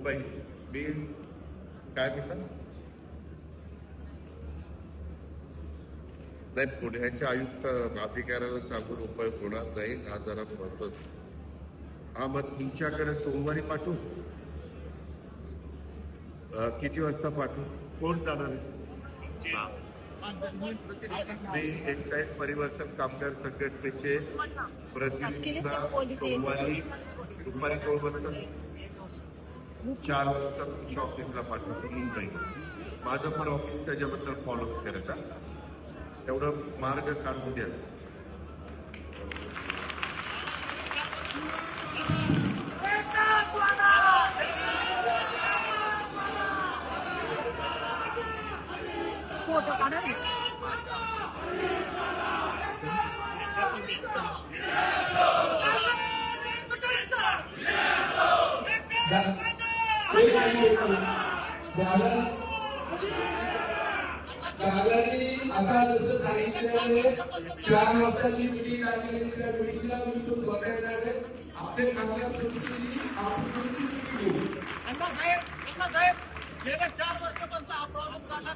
मुंबई मी काय म्हणतात नाही पुण्याच्या आयुक्त अधिकाऱ्याला सांगून उपयोग होणार नाही हा जरा महत्त्वाचा. हा मग तुमच्याकडे सोमवारी पाठवू? किती वाजता पाठवू? कोण जाणार आहे? मी एक्साईज परिवर्तन कामगार संघटनेचे प्रतिनिधींना सोमवारी दुपारी दोन वाजता. चार वाजता तुमच्या ऑफिसला पाठवतो मुंबई माझं पण ऑफिस त्याच्याबद्दल फॉलो करत हा. तेवढं मार्ग काढून द्या. झालं आता जसं सांगितलेलं चार वाजताची मिटिंग लागलेली त्या मिटिंगला मी तो आपले गेल्या चार हा प्रॉब्लेम चालला